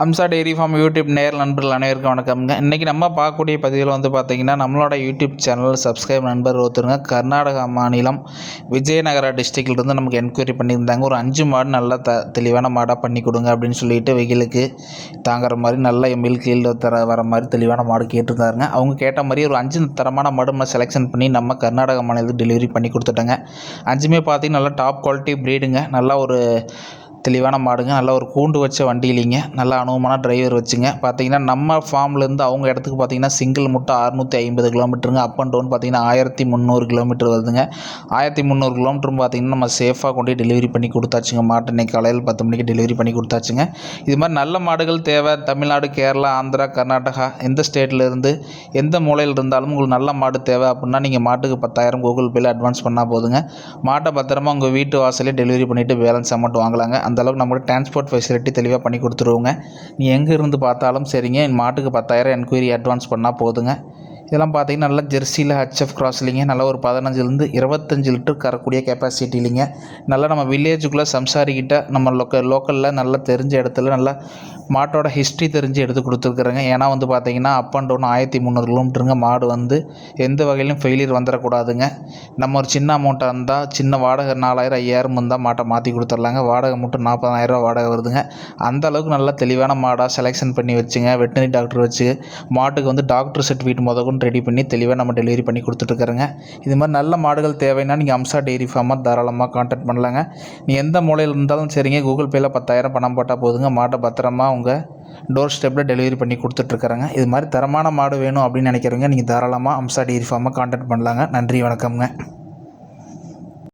Amsa dairy farm YouTube நேர் நண்பர்கள் அனைவருக்கும் வணக்கம்ங்க. இன்றைக்கி நம்ம பார்க்கக்கூடிய பதிவில் வந்து பார்த்திங்கன்னா நம்மளோட யூடியூப் சேனல் சப்ஸ்கிரைப் நண்பர் ஒருத்தருங்க. கர்நாடகா மாநிலம் விஜயநகரா டிஸ்ட்ரிக்ட்லேருந்து நமக்கு என்கொயரி பண்ணியிருந்தாங்க. ஒரு அஞ்சு மாடு நல்லா த தெளிவான மாடாக பண்ணி கொடுங்க அப்படின்னு சொல்லிட்டு வெயிலுக்கு தாங்குற மாதிரி நல்ல மில்க் ஈல்டு தர வர மாதிரி தெளிவான மாடு கேட்டிருந்தாருங்க. அவங்க கேட்ட மாதிரி ஒரு அஞ்சு தரமான மாடு நம்ம செலெக்ஷன் பண்ணி நம்ம கர்நாடகா மாநிலத்துக்கு டெலிவரி பண்ணி கொடுத்துட்டோங்க. அஞ்சுமே பார்த்திங்கன்னா நல்லா டாப் குவாலிட்டி ப்ரீடுங்க நல்லா ஒரு தெளிவான மாடுங்க. நல்ல ஒரு கூண்டு வச்ச வண்டி இல்லைங்க நல்ல அனுபவமான டிரைவர் வச்சுங்க. பார்த்தீங்கன்னா நம்ம ஃபார்ம்லேருந்து அவங்க இடத்துக்கு பார்த்தீங்கன்னா சிங்கிள் முட்டை அறுநூற்றி ஐம்பது கிலோமீட்டருங்க அப் அண்ட் டவுன் பார்த்தீங்கன்னா ஆயிரத்தி முந்நூறு கிலோமீட்டர் வருதுங்க. ஆயிரத்தி முந்நூறு கிலோமீட்டரும் பார்த்தீங்கன்னா நம்ம சேஃபாக கொண்டு டெலிவரி பண்ணி கொடுத்தாச்சுங்க. மாட்டு இன்னைக்கு காலையில் பத்து மணிக்கு டெலிவரி பண்ணி கொடுத்தாச்சுங்க. இது மாதிரி நல்ல மாடுகள் தேவை. தமிழ்நாடு கேரளா ஆந்திரா கர்நாடகா எந்த ஸ்டேட்லேருந்து எந்த மூலையில் இருந்தாலும் உங்களுக்கு நல்ல மாடு தேவை அப்படின்னா நீங்கள் மாட்டுக்கு பத்தாயிரம் கூகுள் பேயில் அட்வான்ஸ் பண்ணால் போதுங்க. மாட்டை பத்திரமா உங்கள் வீட்டு வாசலே டெலிவரி பண்ணிவிட்டு பேலன்ஸ் அமௌண்ட் வாங்கலாங்க. அந்த அளவுக்கு நம்மளுக்கு டிரான்ஸ்போர்ட் ஃபெசிலிட்டி தெளிவாக பண்ணி கொடுத்துருவோங்க. நீ எங்கே இருந்து பார்த்தாலும் சரிங்க. என் மாட்டுக்கு பத்தாயிரம் என்கொயரி அட்வான்ஸ் பண்ணால் போதுங்க. இதெல்லாம் பார்த்தீங்கன்னா நல்லா ஜெர்சியில் ஹச்எஃப் கிராஸ்லிங்க நல்லா ஒரு பதினஞ்சுலேருந்து இருபத்தஞ்சி லிட்டர் கரக்கூடிய கெப்பாசிட்டி இல்லைங்க. நல்லா நம்ம வில்லேஜுக்குள்ளே சம்சாரிக்கிட்ட நம்ம லோக்க லோக்கலில் நல்லா தெரிஞ்ச இடத்துல நல்லா மாட்டோட ஹிஸ்ட்ரி தெரிஞ்சு எடுத்து கொடுத்துருக்குறேங்க. ஏன்னா வந்து பார்த்தீங்கன்னா அப் அண்ட் டவுன் ஆயிரத்தி முந்நூறு கிலோமீட்டருங்க மாடு வந்து எந்த வகையிலும் ஃபெயிலியர் வந்துடக்கூடாதுங்க. நம்ம ஒரு சின்ன அமௌண்ட்டாக இருந்தால் சின்ன வாடகை நாலாயிரம் ஐயாயிரம் இருந்தால் மாட்டை மாற்றி கொடுத்துர்லாங்க வாடகை மட்டும் நாற்பதாயிரரூவா வாடகை வருதுங்க. அந்த அளவுக்கு நல்லா தெளிவான மாடாக செலெக்ஷன் பண்ணி வச்சுங்க. வெட்டினரி டாக்டர் வச்சு மாட்டுக்கு வந்து டாக்டர் சர்டிஃபிகேட் முதற்கொண்டு ரெடி பண்ணி தெளிவாக நம்ம டெலிவரி பண்ணி கொடுத்துட்ருக்குறேங்க இது மாதிரி நல்ல மாடுகள் தேவைன்னா நீங்கள் அம்சா டெய்ரி ஃபார்மாக தாராளமாக கான்டாக்ட் பண்ணலாங்க. நீ எந்த மூலையில் இருந்தாலும் சரிங்க. கூகுள் பேயில் பத்தாயிரம் பணம் போட்டால் போதுங்க. மாட்டை பத்திரமா அவங்க டோர் ஸ்டெப்பில் டெலிவரி பண்ணி கொடுத்துட்ருக்குறேங்க. இது மாதிரி தரமான மாடு வேணும் அப்படின்னு நினைக்கிறவங்க நீங்கள் தாராளமாக அம்சா டெய்ரி ஃபார்மாக கான்டாக்ட் பண்ணலாங்க. நன்றி வணக்கம்ங்க.